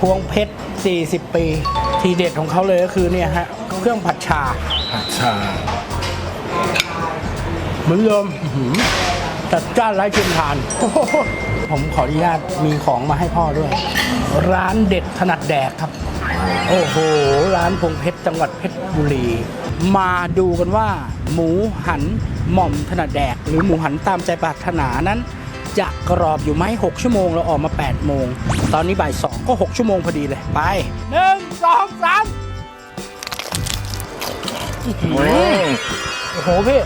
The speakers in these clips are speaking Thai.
พวงเพชร 40 ปี ทีเด็ดของเขาเลยก็คือเนี่ยฮะ เครื่องผัดชาผัดชาเหมือนเดิมอื้อหือจัดจ้านไร้เทียมทานโอ้โหผมขออนุญาตมีของมาให้พ่อด้วย ร้านเด็ดถนัดแดกครับ โอ้โห ร้านพงเพชรจังหวัดเพชรบุรี มาดูกันว่า หมูหันหม่อมถนัดแดก หรือหมูหันตามใจปรารถนานั้น จะกรอบอยู่ไหม6ชั่วโมงเราออกมา8โมง ตอนนี้บ่าย2ก็ 6 ชั่วโมงพอดีเลยไป 1 2 3 โอ้โหพี่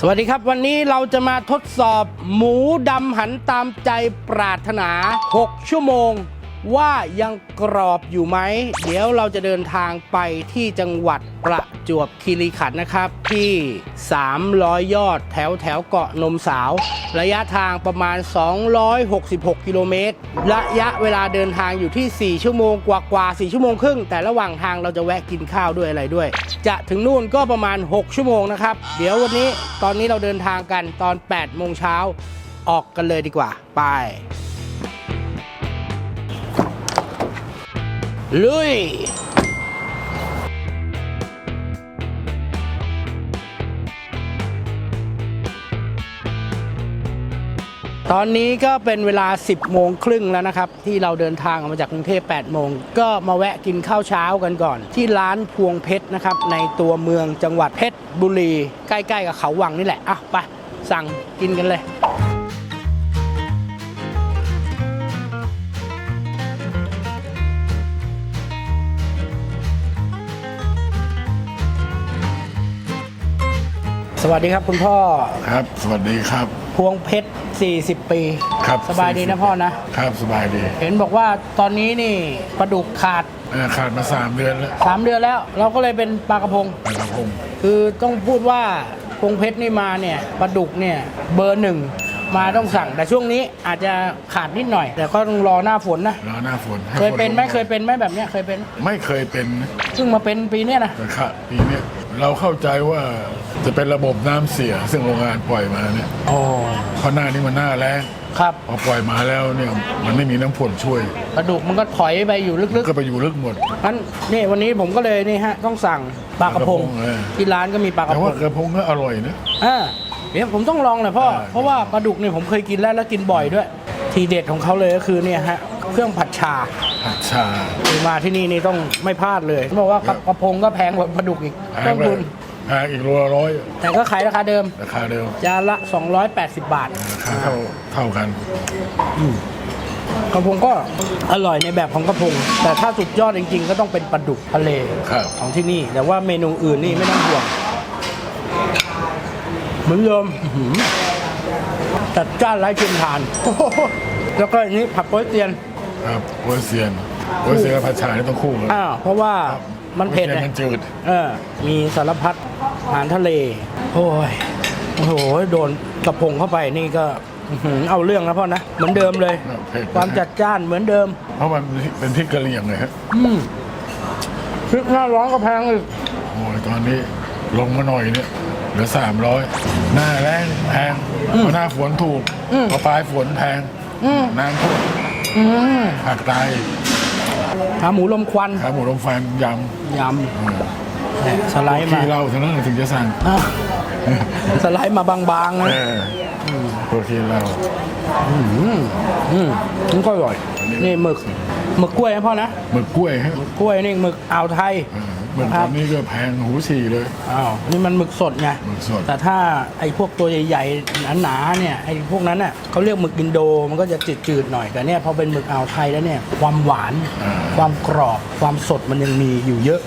สวัสดีครับ วันนี้เราจะมาทดสอบหมูดำหันตามใจปรารถนา 6 ชั่วโมง ว่ายังกรอบอยู่ไหม เดี๋ยวเราจะเดินทางไปที่จังหวัดประจวบคีรีขันธ์นะครับ ที่ 300 ยอดแถวแถวเกาะนมสาว ระยะทางประมาณ 266 กิโลเมตร ระยะเวลาเดินทางอยู่ที่ 4 ชั่วโมงกว่ากว่า4ชั่วโมงครึ่ง แต่ระหว่างทางเราจะแวะกินข้าวด้วยอะไรด้วย จะถึงนู่นก็ประมาณ 6 ชั่วโมงนะครับ เดี๋ยววันนี้ตอนนี้เราเดินทางกันตอน 8 โมงเช้าออกกันเลยดีกว่า ไป ลุยตอนนี้ก็เป็นเวลา 10 โมงครึ่งแล้วนะครับ ที่เราเดินทางออกมาจากกรุงเทพ8โมง ก็มาแวะกินข้าวเช้ากันก่อน ที่ร้านพวงเพชรนะครับ ในตัวเมืองจังหวัดเพชรบุรี ใกล้ ๆ กับเขาวังนี่แหละ อะ ไป สั่งกินกันเลย วัสดีครับคุณพ่อครับ สวัสดีครับ พวงเพชร 40 ปีครับสบายดีนะ40พ่อนะ ครับสบายดีเห็นบอกว่าตอนนี้นี่ปลาดุกขาดเอ่อขาดมาสามเดือนแล้ว3เดือนแล้ว เราก็เลยเป็นปลากระพง ปลากระพงคือต้องพูดว่าพวงเพชรนี่มาเนี่ยปลาดุกเนี่ยเบอร์หนึ่งมาต้องสั่ง แต่ช่วงนี้อาจจะขาดนิดหน่อย แต่ก็ต้องรอหน้าฝนนะรอหน้าฝนให้เคยเป็นไหมฝลงเคยเป็นไหมแบบเนี้ยเคยเป็น ไม่เคยเป็นนะเพิ่งมาเป็นปีเนี้ยนะ แต่ค่ะปีเนี้ย เราเข้าใจว่าจะเป็นระบบน้ำเสีย ซึ่งโรงงานปล่อยมาเนี่ยโอ้เพราะหน้านี้มันหน้าแรงครับพอปล่อยมาแล้วเนี่ยมันไม่มีน้ำฝนช่วยปลาดุกมันก็ถอยไปอยู่ลึกก็ไปอยู่ลึกหมดๆงั้นนี่วันนี้ผมก็เลยนี่ฮะต้องสั่งปลากระพงปลากระพงเออ ที่ร้านก็มีปลากระแต่พว่างกระพงก็อร่อยนะ อ่าเดี๋ยวผมต้องลองหน่อยพ่อ ได้ เพราะว่าปลาดุกเนี่ยผมเคยกินแล้วแล้วกินบ่อยด้วย ทีเด็ดของเขาเลยก็คือเนี่ยฮะเครื่องผัดชา ผัดชาคือมาที่นี่นี่ต้องไม่พลาดเลยบอกว่ากระกระพงก็แพงกว่าปลาดุกอีกแพต้งนเลทุยนแพงอีกโลละร้อยแต่ก็ขายราคาเดิมราคาเดิมจานละ 280 บาทราคาเท่าเท่ากัน กระพงก็อร่อยในแบบของกระพง แต่ถ้าสุดยอดจริง ๆ ก็ต้องเป็นปลาดุกทะเลครับ ของที่นี่ แต่ว่าเมนูอื่นนี่ไม่ต้องห่วงเหมือนเดิมอื้อหือจัดจ้านไร้เทียมทานแล้วก็อันนี้ผักโป๊ยเตียน ครับโวยเซียนโวยเซียนกับผัดชานี่ต้องคู่กันอ้าวเพราะว่ามันเผ็ดโวยไงซียนมันจืดเออ มีสารพัดอาหารทะเลโอ้ยโอ้โหโดนกระพงเข้าไปนี่ก็อื้อหือเอาเรื่องแล้วพ่อนะเหมือนเดิมเลย เผ็ดความจัดจ้านเหมือนเดิม เพราะมันเป็นพริกกะเหรี่ยงเลยฮะอืมพริกหน้าร้อนก็แพงอีกโอ้ยตอนนี้ลงมาหน่อยเนี่ยเหลือสามร้อยหน้าแรงแพงพอหน้าฝนถูกพอปลายฝนแพงน้ำท่วมอืม ผักตายขาหมูลมควันขาหมูลมฟันยยำเนี่ยสไลด์ำมาที่เราเท่านั้นถึงจะสั่งอะสไลด์มาบางๆนะเออตัวที่เราอืมอืมมันก็อร่อย นี่หมึกหมึกกล้วยนะพ่อนะหมึกกล้วยฮะ กล้วยนี่หมึกอ่าวไทยเอ อหมึกตอนนี้ก็แพงหูฉี่เลย อ้าวนี่มันหมึกสดไงหมึกสด แต่ถ้าไอ้พวกตัวใหญ่ๆหนาๆเนี่ยไอ้พวกนั้นน่ะเขาเรียกหมึกอินโดมันก็จะจืดๆหน่อยแต่เนี่ยพอเป็นหมึกอ่าวไทยแล้วเนี่ยความหวานความกรอบความสดมันยังมีอยู่เยอะ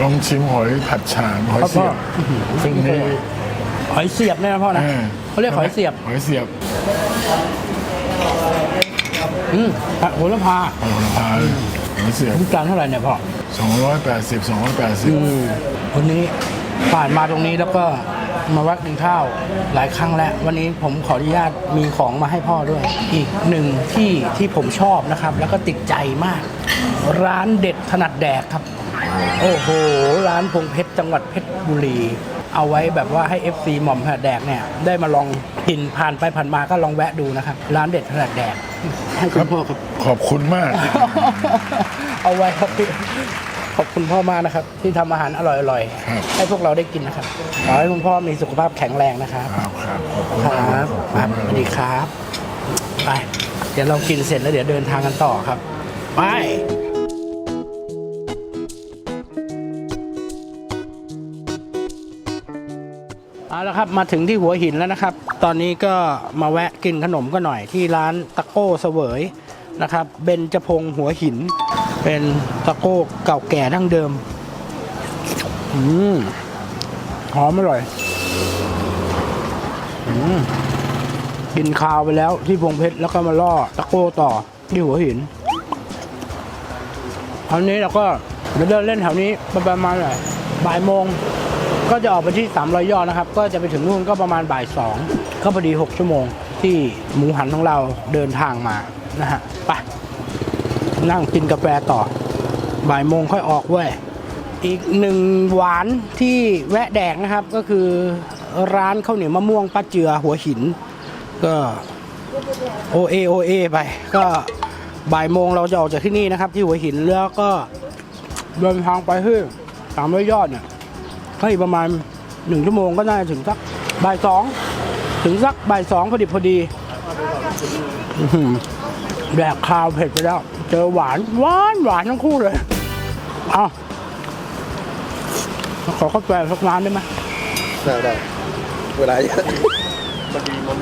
ลองชิมหอยผัดฉ่าหอยเสียบครับพ่อ ซึ่งนี่หอยเสียบเนี่ยนะพ่อนะออเขาเรียกหอยเสียบหอยเสียบอืมผักโหระพา หอยละพาเลยหอยเสียบทุกจานเท่าไหร่เนี่ยพ่อสองร้อยแปดสิบสองร้อยแปดสิบอืมวันนี้ผ่านมาตรงนี้แล้วก็มาวัดกินข้าวหลายครั้งแล้ว วันนี้ผมขออนุญาตมีของมาให้พ่อด้วย อีกหนึ่งที่ที่ผมชอบนะครับ แล้วก็ติดใจมาก ร้านเด็ดถนัดแดกครับ โอ้โห ร้านพงเพชรจังหวัดเพชรบุรี เอาไว้แบบว่าให้ FC หม่อมถนัดแดกเนี่ย ได้มาลองกินผ่านไปผ่านมาก็ลองแวะดูนะครับ ร้านเด็ดถนัดแดกให้คุณพ่อครับ ขอบคุณมาก เอาไว้ครับพี่ขอบคุณพ่อมากนะครับ ที่ทำอาหารอร่อยครับๆให้พวกเราได้กินนะครับขอให้คุณพ่อมีสุขภาพแข็งแรงนะครับ ครับครับขอบคุณคมากรับขอบคคุรับณสมากวัสดีครับ ไป เดี๋ยวเรากินเสร็จแล้วเดี๋ยวเดินทางกันต่อครับ ไป เอาละครับ มาถึงที่หัวหินแล้วนะครับ ตอนนี้ก็มาแวะกินขนมก็หน่อยที่ร้านตะโก้เสวยนะครับ เบญจพงษ์หัวหิน เป็นตะโก้เก่าแก่ดั้งเดิม อืมหอมอร่อย อืมกินข้าวไปแล้วที่พงเพชรแล้วก็มาล่อตะโก้ต่อที่หัวหินคราวนี้เราก็เดินเล่นแถวนี้ประมาณไหนบ่ายโมง ก็จะออกไปที่300ยอดนะครับ ก็จะไปถึงนู่นก็ประมาณบ่ายสองก็พอดี 6 ชั่วโมงที่หมูหันของเราเดินทางมานะฮะไป นั่งกินกาแฟต่อ บ่ายโมงค่อยออกเว้ย อีกหนึ่งหวานที่แวะแดกนะครับก็คือร้านข้าวเหนียวมะม่วงป้าเจือหัวหิน ก็โอเอโอเอไป ก็บ่ายโมงเราจะออกจากที่นี่นะครับ ที่หัวหินแล้วก็เดินทางไปที่สามร้อยยอดเนี่ยก็อีกประมาณหนึ่งชั่วโมงก็น่าจะถึงสักบ่ายสองถึงสักบ่ายสองพอดีพอดีแดกข้าวเผ็ดไปแล้ว เจอหวานหวานหวานทั้งคู่เลย เอาขอกาแฟสักน้ำได้ไหมได้ได้เวลาเยอะ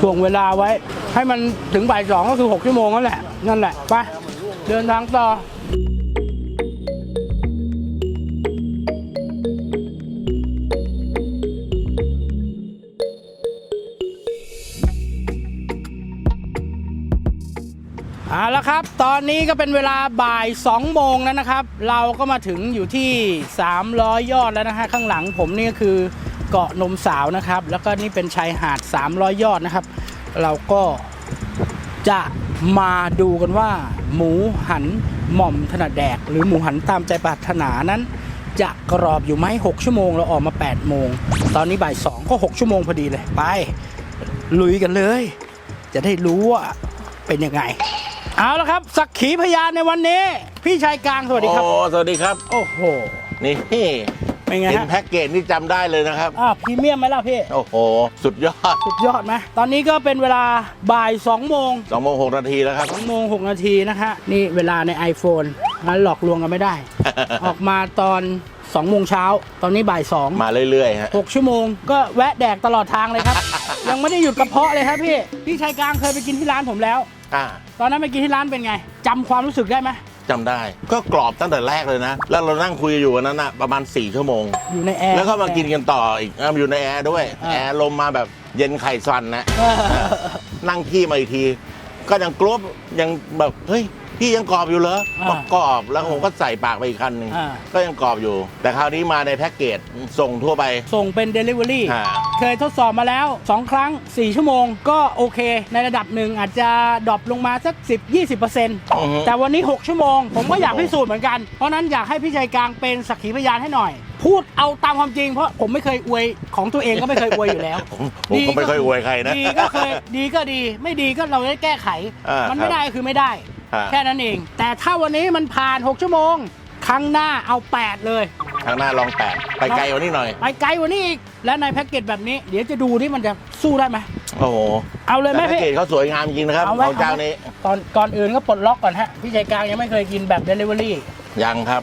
ถ่วงเวลาไว้ ให้มันถึงบ่ายสองก็คือหกชั่วโมงนั่นแหละ นั่นแหละ ไป เดินทางต่อ ละครับ ตอนนี้ก็เป็นเวลาบ่าย 2 โมงแล้วนะครับ เราก็มาถึงอยู่ที่ 300 ยอดแล้วนะฮะ ข้างหลังผมนี่ก็คือเกาะนมสาวนะครับ แล้วก็นี่เป็นชายหาด 300 ยอดนะครับ เราก็จะมาดูกันว่า หมูหันหม่อมถนัดแดก หรือหมูหันตามใจปรารถนานั้น จะกรอบอยู่ไหม6ชั่วโมงเราออกมา 8 โมง ตอนนี้บ่าย 2 ก็ 6 ชั่วโมงพอดีเลยไป ลุยกันเลย จะได้รู้ว่าเป็นยังไง เอาละครับ สักขีพยานในวันนี้ พี่ชายกลางสวัสดีครับ โอ้สวัสดีครับ โอ้โห นี่เป็นไงเห็นฮะแพ็กเกจนี่จำได้เลยนะครับ อ่าพรีเมียมไหมล่ะพี่ โอ้โห สุดยอดสุดยอดไหมตอนนี้ก็เป็นเวลาบ่าย2โมง2โมง6นาทีแล้วครับ 2โมง6นาทีนะฮะนี่เวลาใน iPhone มันหลอกลวงกันไม่ได้ ออกมาตอน2โมงเช้า ตอนนี้บ่าย2 มาเรื่อยๆฮะ 6ชั่วโมงก็แวะแดกตลอดทางเลยครับ ยังไม่ได้หยุดกระเพาะเลยครับพี่ พี่ชายกลางเคยไปกินที่ร้านผมแล้ว อ่าตอนนั้นไปกินที่ร้านเป็นไงจำความรู้สึกได้ไหมจำได้ ก็กรอบตั้งแต่แรกเลยนะ แล้วเรานั่งคุยอยู่วันนั้นนะประมาณ 4 ชั่วโมง อยู่ในแอร์ แล้วก็มากินกันต่ออีกอะอยู่ในแอร์ด้วย อ่า แอร์ลมมาแบบเย็นไข่สั่นนะ เออนั่งขี้มาอีกที ก็ยังกรอบยังแบบ เฮ้ย พี่ยังกรอบอยู่เหรออ่าบอกกรอบแล้วผมก็ใส่ปากไปอีกคันหนึ่งอ่า ก็ยังกรอบอยู่ แต่คราวนี้มาในแพ็กเกจส่งทั่วไป ส่งเป็น Delivery อ่า เคยทดสอบมาแล้ว 2 ครั้ง 4 ชั่วโมง ก็โอเค ในระดับหนึ่งอาจจะดรอปลงมาสัก 10-20%อือฮึ แต่วันนี้ 6 ชั่วโมง ผมก็อยากพิสูจน์เหมือนกัน เพราะนั้นอยากให้พี่ชายกลางเป็นสักขีพยานให้หน่อย พูดเอาตามความจริง เพราะผมไม่เคยอวยของตัวเองก็ไม่เคยอวยอยู่แล้วผมผมก็ไม่ค่อยอวยใครนะ ดีก็เคยดีก็ดี ไม่ดีก็เราได้แก้ไข อ่ามัมันไม่ได้ก็คือไม่ได้ อ่า แค่นั้นเอง แต่ถ้าวันนี้มันผ่าน 6 ชั่วโมง ครั้งหน้าเอา 8 เลยข้างหน้าลองแปดไปไกลกว่านี้หน่อย ไปไกลกว่านี้อีก และในแพ็กเกจแบบนี้ เดี๋ยวจะดูที่มันจะสู้ได้ไหม โอ้โหเอาเลยไหมแต่แพ็กพี่ เกจเขาสวยงามจริงนะครับเอาไหมของเจ้านี้ก่อนก่อนอื่นก็ปลดล็อกก่อนฮะ พี่ชายกลางยังไม่เคยกินแบบ Delivery ยังครับ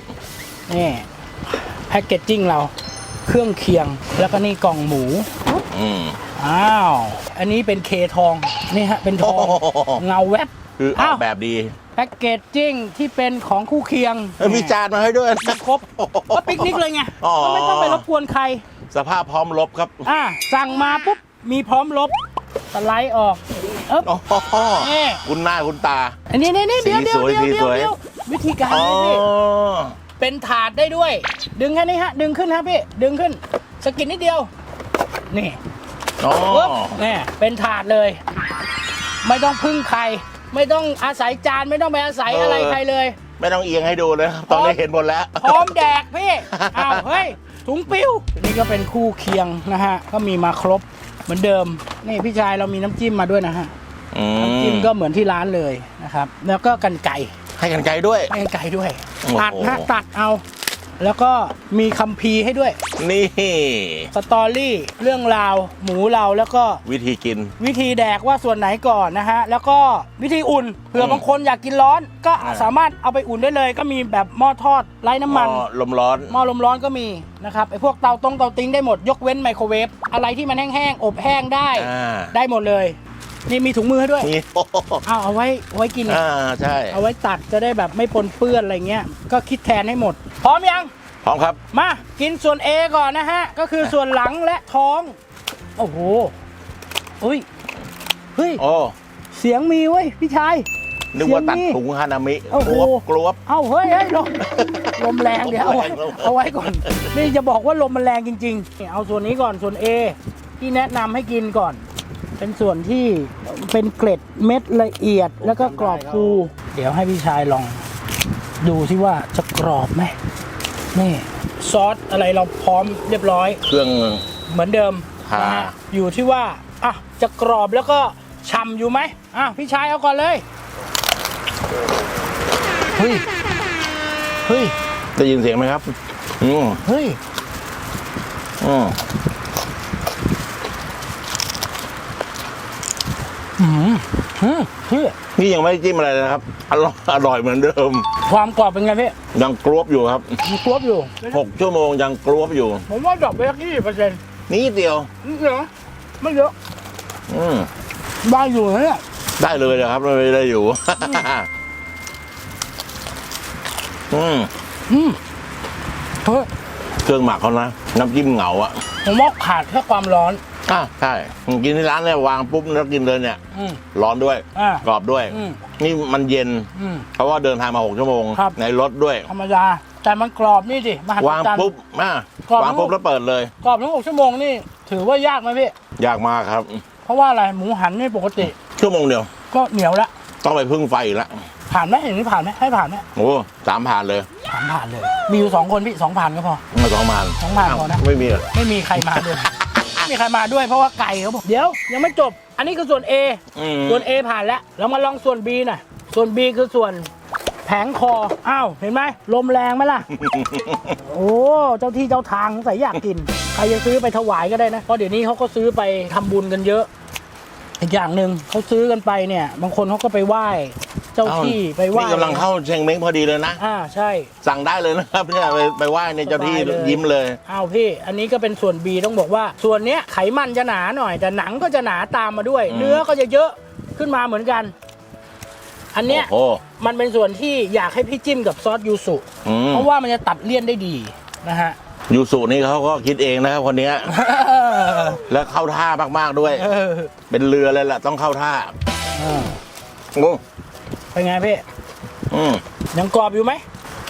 นี่แพ็กเกจจิ้งเรา เครื่องเคียง แล้วก็นี่กล่องหมู อืม อ้าว อันนี้เป็นเคทอง นี่ฮะ เป็นทอง โอ้โห เงาแวบ คืออออ้ากวแบบดีแพ็กเกจจิ้งที่เป็นของคู่เคียงเอ้ยมีจานมาให้ด้วยมีครบก็ปิกนิกเลยไงอ๋อ ก็ไม่ต้องไปรบกวนใคร สภาพพร้อมลบครับอะสั่งมาปุ๊บ มีพร้อมลบสไลด์ออกเอ๊บ โอ้โหนี่ คุณหน้าคุณตา อันนี้นี่นี่เดี๋ยวสีเดี๋ยวสวยเดี๋ยวสีเดี๋ยวสวย เดี๋ยววิธีการอ๋อนี่พี่เป็นถาดได้ด้วย ดึงแค่นี้ฮะ ดึงขึ้นครับพี่ ดึงขึ้นสกิดนิดเดียว นี่ อ๋อ ปุ๊บนี่เป็นถาดเลย ไม่ต้องพึ่งใคร ไม่ต้องอาศัยจานไม่ต้องไปอาศัยอะไรใครเลย ไม่ต้องเอียงให้ดูเลยครับตอนนี้เห็นหมดแล้ว พร้อมแดกพี่ อ้าวเฮ้ยถุงปิ้ว นี่ก็เป็นคู่เคียงนะฮะ ก็มีมาครบเหมือนเดิม นี่พี่ชายเรามีน้ำจิ้มมาด้วยนะฮะ อืน้ำจิ้มก็เหมือนที่ร้านเลยนะครับ แล้วก็กันไก่ให้กันไกลด้วย ให้กันไก่ด้วย โอ้โห ตัดฮะตัดเอา แล้วก็มีคัมภีร์ให้ด้วย นี่สตอรี่เรื่องราวหมูเราแล้วก็วิธีกิน วิธีแดกว่าส่วนไหนก่อนนะฮะ แล้วก็วิธีอุ่นเผื่อมบางคนอยากกินร้อน ก็อ่าสามารถเอาไปอุ่นได้เลย ก็มีแบบหม้อทอดไร้น้ำมันอ๋อลมร้อนหม้อลมร้อนก็มีนะครับไอพวกเตาตรงเตาติ้งได้หมดยกเว้นไมโครเวฟอะไรที่มันแห้งๆอบแห้งได้ อ่า ได้หมดเลย นี่มีถุงมือให้ด้วยนี่โอ้โหเอาเอาไว้ไว้กิน อ่าใช่ เอาไว้ตัดจะได้แบบไม่ปนเปื้อนอะไรเงี้ย ก็คิดแทนให้หมด พร้อมยัง พร้อมครับ มากินส่วน A ก่อนนะฮะ ก็คือส่วนหลังและท้อง โอ้โหเฮ้ยเฮ้ย โอ้ เสียงมีเว้ยพี่ชาย นึกว่าตัดเสียงมีถุงฮานามิโอ้กโห รวบกรวบ เอ้าเฮ้ยเฮ้ยลมลมแรงเดี๋ยวเอาไว้ลมแรง เอาไว้ก่อน นี่จะบอกว่าลมมันแรงจริงๆนี่เอาส่วนนี้ก่อนส่วน A ที่แนะนำให้กินก่อน เป็นส่วนที่เป็นเกล็ดเม็ดละเอียดแล้วก็กรอบฟูเดี๋ยวให้พี่ชายลอง ดูสิว่าจะกรอบไหมนี่ซอสอะไรเราพร้อมเรียบร้อย เครื่อง เหมือนเดิมค่ะ นะฮะอยู่ที่ว่าอะจะกรอบแล้วก็ฉ่ำอยู่ไหมอะพี่ชายเอาก่อนเลยเฮ้ยเฮ้ยได้ยินเสียงไหมครับ อืมเฮ้ยอืมอืมอืม พี่นี่ยังไม่ได้จิ้มอะไรเลยนะครับ อร่อยอร่อยเหมือนเดิม ความกรอบเป็นไงพี่ยังกรวบอยู่ครับมีกรอบอยู่ หกชั่วโมงยังกรวบอยู่ ผมว่าดรอกไปสักยี่เปอร์เซ็นต์นี่เดียว นี่เหรอไม่เยอะอืมได้อยู่นะเนี่ยได้เลยนะครับไม่ได้อยู่ อืมอืมเฮ้ยเครื่องหมักเขานะ น้ำจิ้มเหงาอะผมว่าขาดแค่ความร้อน อะใช่กินที่ร้านเนี่ยวางปุ๊บแล้วกินเลยเนี่ย อืม ร้อนด้วยอ่ากรอบด้วย อืม นี่มันเย็น อืม เพราะว่าเดินทางมาหกชั่วโมง ครับ ในรถด้วย ธรรมดา แต่มันกรอบนี่สิมหัศวางจรรย์ปุ๊บมากรอบ วางปุ๊บแล้วเปิดเลย กรอบทั้งหกชั่วโมงนี่ ถือว่ายากไหมพี่ยากมากครับ เพราะว่าอะไรหมูหันนี่ปกติ ชั่วโมงเดียว ก็เหนียวละต้องไปพึ่งไฟอีกแล้วผ่านไหมอย่างนี้ผ่านไหมให้ผ่านไหมโอ้สามผ่านเลยผ่านผ่านเลย มีอยู่สองคนพี่สองผ่านก็พอ มาสองผ่านสองผ่านพอนะ ไม่มีเหรอไม่มีใครมาด้วยไม่มีใครมาด้วยเพราะว่าไก่เขาบอกเดี๋ยว ยังไม่จบ อันนี้คือส่วน A อืมส่วน A ผ่านแล้ว เรามาลองส่วน B หน่อย ส่วน B คือส่วนแผงคอ อ้าว เห็นไหม ลมแรงไหมล่ะ โอ้ เจ้าที่เจ้าทางสงสัยอยากกิน ใครจะซื้อไปถวายก็ได้นะ เพราะเดี๋ยวนี้เขาก็ซื้อไปทำบุญกันเยอะ อีกอย่างหนึ่งเขาซื้อกันไปเนี่ย บางคนเขาก็ไปไหว้ เจ้าที่ไปไหว้นี่กำลังเข้าเชงเม้งพอดีเลยนะ อ่าใช่ สั่งได้เลยนะครับเนี่ยไปไปไหว้ในเจ้าที่สบายเลย ยิ้มเลยอ้าวพี่ อันนี้ก็เป็นส่วน B ต้องบอกว่า ส่วนเนี้ยไขมันจะหนาหน่อย แต่หนังก็จะหนาตามมาด้วย อืม เนื้อก็จะเยอะขึ้นมาเหมือนกัน อันเนี้ยโอ้โหมันเป็นส่วนที่อยากให้พี่จิ้มกับซอสยูสุ อืมเพราะว่ามันจะตัดเลี่ยนได้ดีนะฮะ ยูสุนี่เขาก็คิดเองนะครับคนเนี้ยแล้วเข้าท่ามากๆด้วย เออเป็นเรือเลยแหละต้องเข้าท่าเออโอ้ เป็นไงพี่อืมยังกรอบอยู่ไหม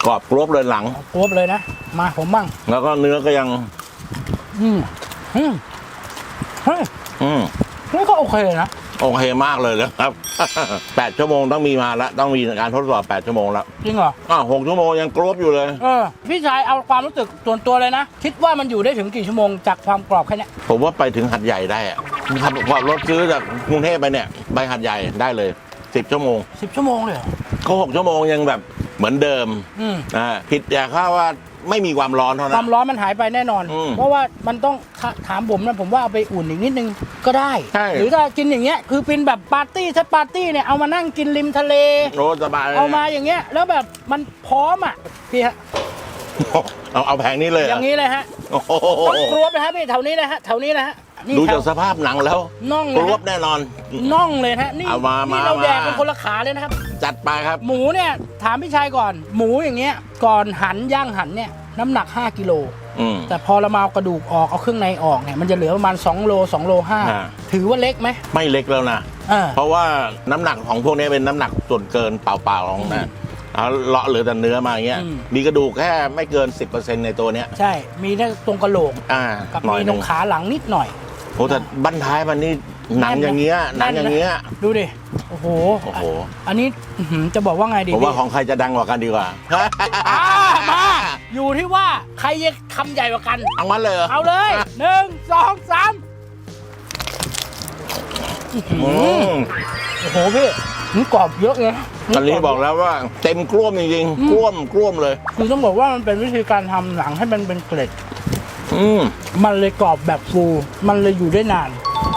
กรอบกรวบเลยหลังกรอบเลยนะมาผมบ้างแล้วก็เนื้อก็ยัง อืมอืมเฮ้ยอืมนี่ก็โอเคนะโอเคมากเลยนะครับแปดชั่วโมงต้องมีมาแล้วต้องมีการทดสอบแปดชั่วโมงแล้วจริงเหรออ้าวหกชั่วโมงยังกรวบอยู่เลย เออ พี่ชายเอาความรู้สึกส่วนตัวเลยนะ คิดว่ามันอยู่ได้ถึงกี่ชั่วโมงจากความกรอบแค่เนี้ยผมว่าไปถึงหัดใหญ่ได้อะขับขับรถซื้อจากกรุงเทพไปเนี่ย ไปหัดใหญ่ได้เลย สิบชั่วโมงสิบชั่วโมงเลยเหรอก็หกชั่วโมงยังแบบเหมือนเดิมอืมอ่าผิดแต่ค่าว่าไม่มีความร้อนเท่าคนั้วานมร้อนมันหายไปแน่นอน อืมเพราะว่ามันต้องถถามผมนะผมว่าเอาไปอุ่นอีกนิดนึงก็ได้ ใช่ หรือถ้ากินอย่างเงี้ยคือเป็นแบบปาร์ตี้ถ้าปาร์ตี้เนี่ยเอามานั่งกินริมทะเล โอ้สบายเลยเอามาอย่างเงี้ยแล้วแบบมันพร้อมอะพี่ฮะ เอาเอาแผงนี้เลยอเหรย่างนี้เลยฮะโอ้โหต้องกรวบนะฮะพี่แถวนี้นะฮะแถวนี้นะฮะนี่ดูแถจาวกสภาพหนังแล้วน่องกเลยรวบฮะแน่นอน น่องเลยนะฮะนี่เอามานี่มาเราแดกมากันคนละขาเลยนะครับ จัดไปครับ หมูเนี่ยถามพี่ชายก่อน หมูอย่างเงี้ย ก่อนหันย่างหันเนี่ยน้ำหนัก 5กิโล อืม แต่พอเรามาเอากระดูกออกเอาเครื่องในออกเนี่ยมันจะเหลือประมาณ2โล2โลอ่า 5ถือว่าเล็กไหมไม่เล็กแล้วนะ เออ เพราะว่าน้ำหนักของพวกนี้เป็นน้ำหนักส่วนเกินเปล่าๆของนะ เอาเลาะเหลือแต่เนื้อมาอย่างเงี้ยอืม มีกระดูกแค่ไม่เกิน 10%ในตัวเนี้ยใช่ มีแค่ตรงกระโหลกอ่ากับหน่อยมีหตรนึ่งงขาหลังนิดหน่อย โอ้แต่บั้นท้ายมันนี่หนังอย่างเงี้ยหนังอย่างเงี้ยดูดิ โอ้โหโอ้โหอันนี้อื้อหือจะบอกว่าไงดีผมว่าของใครจะดังกว่ากันดีกว่าอ่ามาอยู่ที่ว่าใครจะคำใหญ่กว่ากัน เอางั้นเลยเหรอเอาเลยหนึ่งสองสามอืมโอ้โหพี่ นี่กรอบเยอะเลยอันนี้บอกแล้วว่าเต็มกล้วมจริงๆกล้วมกล้วมเลย คือต้องบอกว่ามันเป็นวิธีการทำหนังให้มันเป็นเกล็ดอืมมันเลยกรอบแบบฟูมันเลยอยู่ได้นาน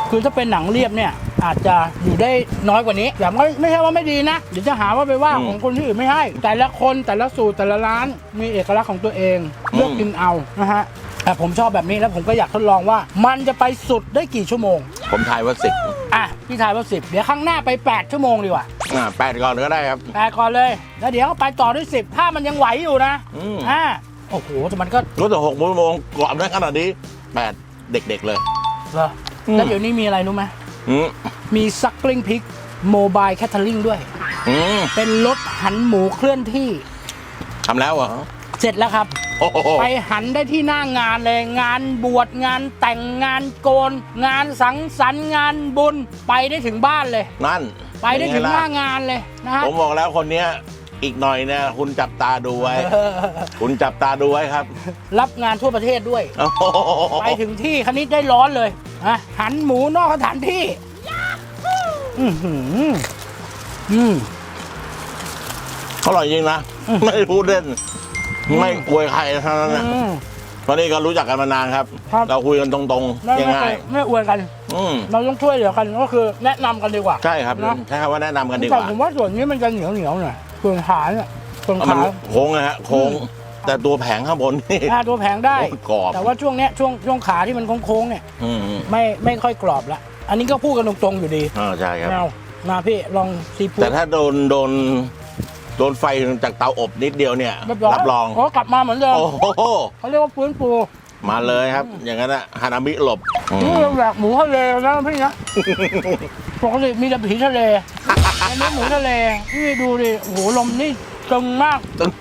คือถ้าเป็นหนังเรียบเนี่ย อาจจะอยู่ได้น้อยกว่านี้แต่ไม่ไม่ใช่ว่าไม่ดีนะเดี๋ยวจะหาว่าไปว่าอืมของคนที่อื่นไม่ให้ แต่ละคนแต่ละสูตรแต่ละร้านมีเอกลักษณ์ของตัวเองเลือกอืมกินเอานะฮะแต่ผมชอบแบบนี้แล้วผมก็อยากทดลองว่า มันจะไปสุดได้กี่ชั่วโมง ผมทายว่าสิบอะพี่ทายว่าสิบเดี๋ยวข้างหน้าไป 8 ชั่วโมงดีกว่าอ่าแปดก่อนก็ได้ครับ แปดก่อนเลย แล้วเดี๋ยวไปต่อด้วยสิบถ้ามันยังไหวอยู่นะอืม อ่าโอ้โหแต่มันก็รู้แต่หกโมงกรอบได้ขนาดนี้แปดเด็กๆเลย เหรออืมแล้วเดี๋ยวนี้มีอะไรรู้ไหมอืมมีซักกลิ้งพริกโมบายแคทเทอริงด้วย อืมเป็นรถหันหมูเคลื่อนที่ทำแล้วเหรอ เสร็จแล้วครับโอ้โห ไปหันได้ที่หน้างานเลย งานบวชงานแต่งงานโกน งานสังสรรค์งานบุญไปได้ถึงบ้านเลย นั่นไปได้ถึงเป็หงน้าล่ะงานเลยนะฮะผมบอกแล้วคนเนี้ยอีกหน่อยเนี่ยคุณจับตาดูไว้ คุณจับตาดูไว้ครับ รับงานทั่วประเทศด้วยโอ้โหไปถึงที่คันนี้ได้ร้อนเลยนะหันหมูนอกสถานที่อือหืออืมอร่อยจริงนะอืมไม่ได้พูดเล่น ไม่กลวยใครทั้งนั้นนะอืมตอนนี้ก็รู้จักกันมานานครับ ครับ เราคุยกันตรงไม่ๆไม่ง่ายไม่อวยกัน ๆอืมเราต้องช่วยเหลือกันก็คือแนะนำกันดีกว่า ใช่ครับนะ ใช่คำว่าแนะนำกันดีกแต่ว่าผมว่าส่วนนี้มันจะเหนียวเหนียวๆหน่อยส่วนขาเนี่ยส่วนมันขาโค้งนะฮะโค้งอืมแต่ตัวแผงข้างบนนี่ หน้าตัวแผงได้ โอ้ยกรอบ แต่ว่าช่วงเนี้ยช่วงช่วงขาที่มันโค้งๆเนี่ยอืมไม่ไม่ค่อยกรอบละอันนี้ก็พูดกันตรงๆอยู่ดีอ่าใช่ครับ แนวมาพี่ลองซีฟู้แต่ดถ้าโดนโดน โดนไฟจากเตาอบนิดเดียวเนี่ยรับรองโอ้กลับมาเหมือนเดิมโอ้โหเขาเรียกว่าฟื้นฟูมาเลยครับ อย่างนั้นอะฮานามิหลบอืนี่มเราแหวกหมูทะเลนะพี่นะปกติมีแต่ผีทะเลอันนี้หมูทะเลนี่ดูดิโอ้โหลมนี่ตึงมากตึง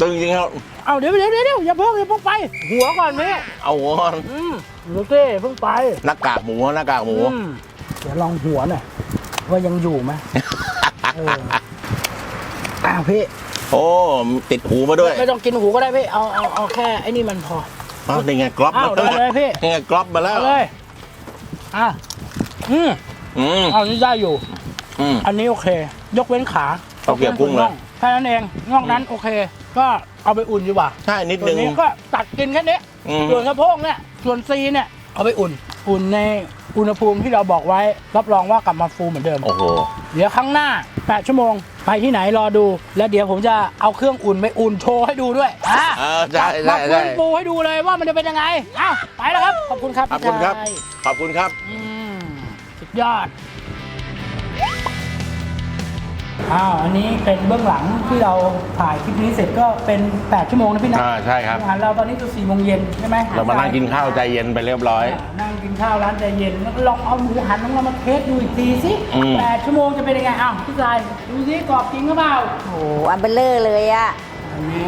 ตึงจริงครับเอาเดี๋ยวเดี๋ยวเดี๋ยวอย่าเพิ่งอย่าเพิ่งไป หัวก่อนพี่เอาหัวก่อนอืมหมูเต้เพิ่งไปหน้ากากหมูหน้ากากหมูอืมเดี๋ยวลองหัวหน่อยว่ายังอยู่ไหมเอออ้าวพี่โอ้ติดหูมาด้วยไม่ต้องกินหูก็ได้พี่เอาเอาเอาแค่ไอ้นี่มันพออ้าวนี่ไงกรอบอ้าวได้เลยพี่นี่ไงกรอบมาแล้วเอาเลยอะอืมอืมเอานี่ได้อยู่อืมอันนี้โอเค ยกเว้นขาเอาเกี่ยวกุ้งเลยแค่นั้นเองนอกนั้นโอเค ก็เอาไปอุ่นดีกว่าใช่นิดส่วนึนงนี้ก็ตัดกินแค่นี้อืมส่วนสะโพกเนี่ยส่วนซีเนี่ยเอาไปอุ่น อุ่นใน อุณหภูมิที่เราบอกไว้ รับรองว่ากลับมาฟูเหมือนเดิม โอ้โห เดี๋ยวครั้งหน้า 8 ชั่วโมง ไปที่ไหนรอดู แล้วเดี๋ยวผมจะเอาเครื่องอุ่นไปอุ่นโชว์ให้ดูด้วยอะเออใช่ใช่มาใช่ฟื้นฟูให้ดูเลยว่ามันจะเป็นยังไงอ้าวไปแล้วครับ ขอบคุณครับขอบคุณครับ พี่ชายขอบคุณครับ อืมสุดยอด อ้าวอันนี้เป็นเบื้องหลังที่เราถ่ายคลิปนี้เสร็จก็เป็น 8 ชั่วโมงนะพี่นะอ่าใช่ครับ อาหารเราตอนนี้คือ4โมงเย็นใช่ไหมเรามานั่งกินข้าวใจเย็นไปเรียบร้อยอ่านั่งกินข้าวร้านใจเย็นแล้วก็ลองเอาหมูหันของเรามาเทสดูอีกทีสิอืม แปดชั่วโมงจะเป็นยังไงอ้าวพี่ชายดูสิกรอบจริงหรือเปล่าโอ้โหอันเบลเลอร์เลยอะอันนี้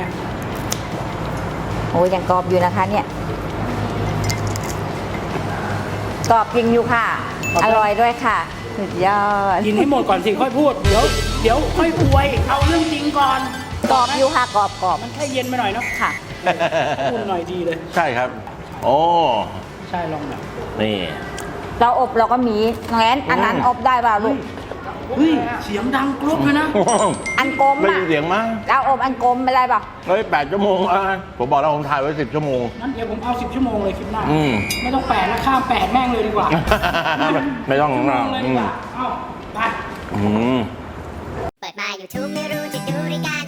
โอ้ยังกรอบอยู่นะคะเนี่ยกรอบจริงอยู่ค่ะ อร่อยด้วยค่ะ สุดยอดกินให้หมดก่อนสิค่อยพูด เดี๋ยวเดี๋ยวค่อยอวยเอาเรื่องจริงก่อนกรอบอยู่ค่ะกรอบกรอบมันแค่เย็นไปหน่อยเนาะค่ะอุ่นหน่อยดีเลย ใช่ครับ โอ้ใช่ลองหน่อยนี่เราอบเราก็มีงั้นอันนั้นอบได้เปล่าลูก เฮ้ยเสียงดังกรุ๊บเลยนะ อันกลมไม่อะมีเสียงมั้งเราอบอันกลมไม่ได้เปล่าเฮ้ยแปดชั่วโมงอะผมบอกแล้วผมถ่ายไว้สิบชั่วโมง งั้นเดี๋ยวผมเอาสิบชั่วโมงเลยคลิปหน้า อืม ไม่ต้องแปดแล้วข้ามแปดแม่งเลยดีกว่าไม่ต้องชั่วโมงเลยดีกว่าอืมเอาไป อืม เปิดมา YouTube ไม่รู้จะดูรายการ